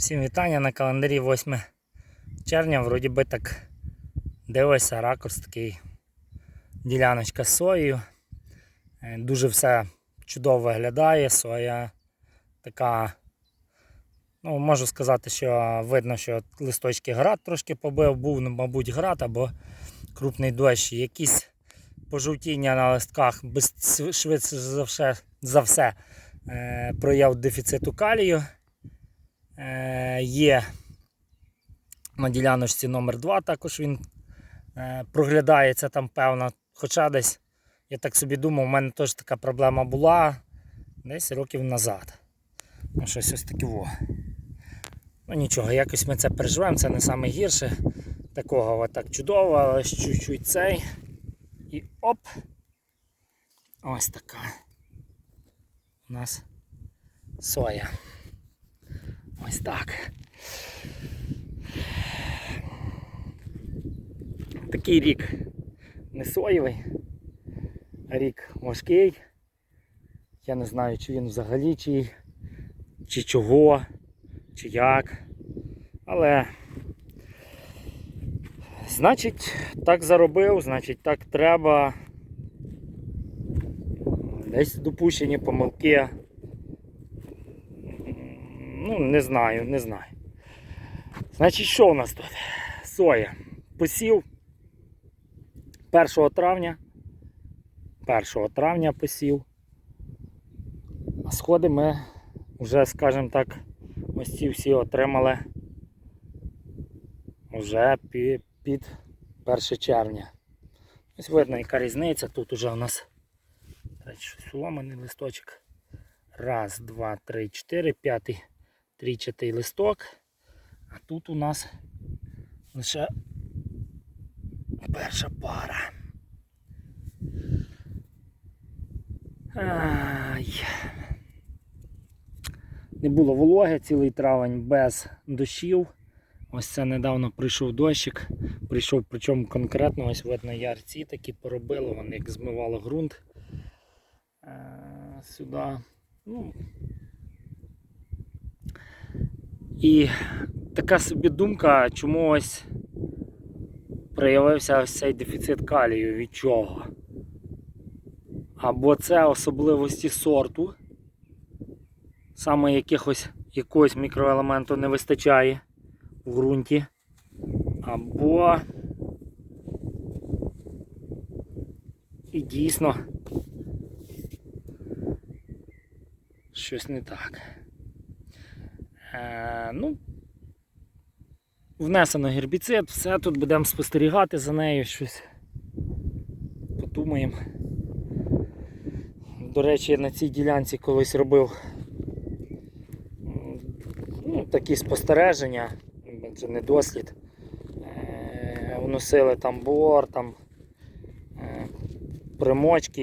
Всім вітання на календарі 8 червня. Вроді би так дивишся, ракурс такий діляночка з соєю. Е, Дуже все чудово виглядає. Соя така, ну можу сказати, що видно, що листочки град трошки побив, був, ну, мабуть, град або крупний дощ. Якісь пожовтіння на листках без, швидше за все, за все е, прояв дефіциту калію. Е, є на діляночці номер 2 також він е, проглядається там певно. Хоча десь, я так собі думав, у мене теж така проблема була десь років назад. Ну, щось ось таке во. Ну нічого, якось ми це переживемо, це не саме гірше. Такого от так чудово, але чуть-чуть цей. І оп! Ось така. У нас соя. Ось так. Такий рік не соєвий, а рік важкий. Я не знаю, чи він взагалі чий, чи чого, чи як. Але значить так заробив, значить так треба. Десь допущені помилки. Не знаю, не знаю. Значить, що у нас тут? Соя. Посів 1 травня. 1 травня посів. А сходи ми вже, скажімо так, ось ці всі отримали вже під, під 1 червня. Ось видно, яка різниця. Тут уже у нас щось листочок. Раз, два, три, чотири, п'ятий трійчатий листок. А тут у нас лише перша пара. Ай. Не було вологи цілий травень без дощів. Ось це недавно прийшов дощик. Прийшов, причому конкретно ось видно ярці такі поробили, вони як змивало ґрунт е, сюди. Ну, і така собі думка, чому ось проявився ось цей дефіцит калію від чого. Або це особливості сорту, саме якихось якогось мікроелементу не вистачає в ґрунті, або і дійсно щось не так. Е, ну, внесено гербіцид, все тут будемо спостерігати за нею, щось подумаємо. До речі, я на цій ділянці колись робив ну, такі спостереження, це не дослід. Е, вносили там бор, там е, примочки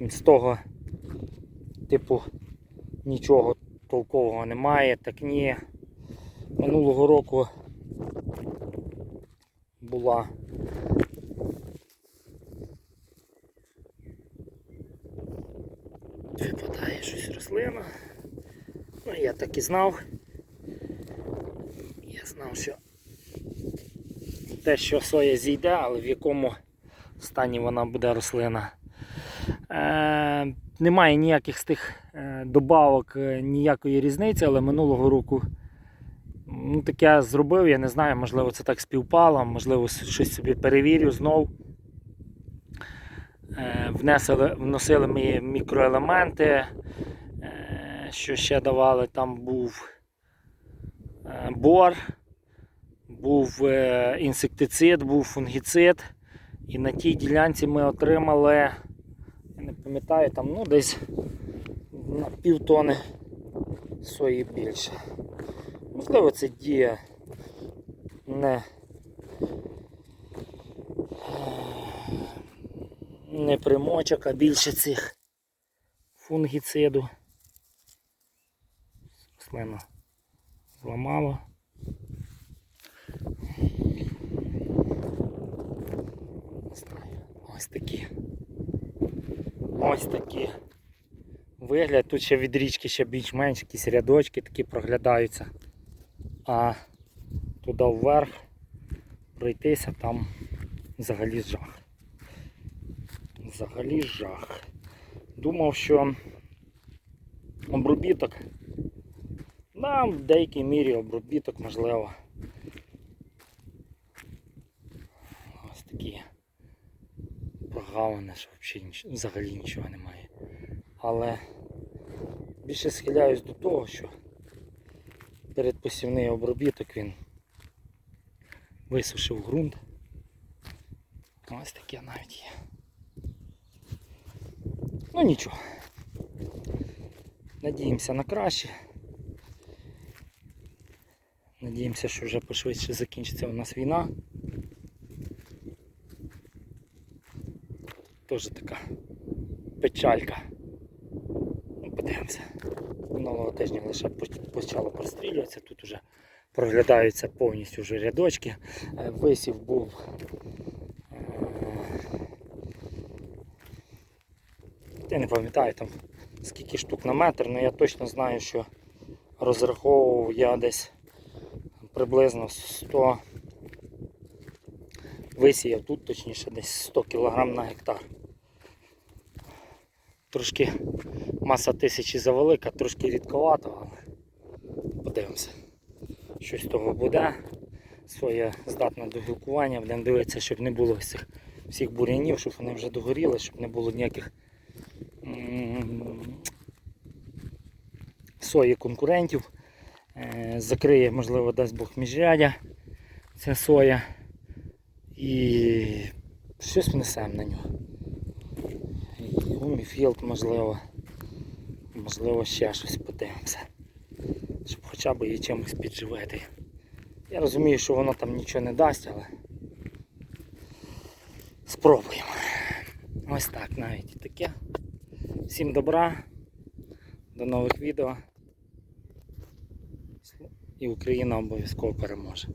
і з того типу нічого толкового немає, так ні. Минулого року була випадає щось рослина. Ну, я так і знав. Я знав, що те, що соя зійде, але в якому стані вона буде рослина. Е, немає ніяких з тих е, добавок, е, ніякої різниці, але минулого року ну, таке зробив, я не знаю, можливо це так співпало, можливо щось собі перевірю знов. Внесли, вносили ми мікроелементи, що ще давали, там був бор, був інсектицид, був фунгіцид. І на тій ділянці ми отримали, я пам'ятаю, там ну, десь на півтони сої більше. Можливо, це діє не, не примочок, а більше цих фунгіциду. Рослину зламало. Не знаю. Ось такі. Ось такі. Вигляд. Тут ще від річки ще більш-менш якісь рядочки такі проглядаються. А туди вверх пройтися там взагалі жах. Взагалі жах. Думав, що обробіток. Да, в деякій мірі обробіток можливо. Ось такі прогавини, що взагалі, взагалі нічого немає. Але більше схиляюсь до того, що передпосівний обробіток він висушив ґрунт. Ось таке навіть є. Ну нічого. Надіємося на краще. Надіємося, що вже пошвидше закінчиться у нас війна. Теж така печалька. Ну, подивимося. Минулого тижня лише почало прострілюватися, тут вже проглядаються повністю вже рядочки. Е, Висів був. е, Я не пам'ятаю там скільки штук на метр, але я точно знаю, що розраховував я десь приблизно 100 висіяв тут, точніше, десь 100 кг на гектар. Трошки маса тисячі завелика, трошки рідковато, але подивимося. Щось того буде. Своє здатне до гілкування, будемо дивитися, щоб не було цих всіх бур'янів, щоб вони вже догоріли, щоб не було ніяких сої конкурентів. Е, Закриє, можливо, дасть Бог міжрядя ця соя. І щось внесемо на нього. І Гуміфілд, можливо. Можливо, ще щось подивимося. Щоб хоча б її чимось підживити. Я розумію, що воно там нічого не дасть, але спробуємо. Ось так навіть таке. Всім добра, до нових відео. І Україна обов'язково переможе.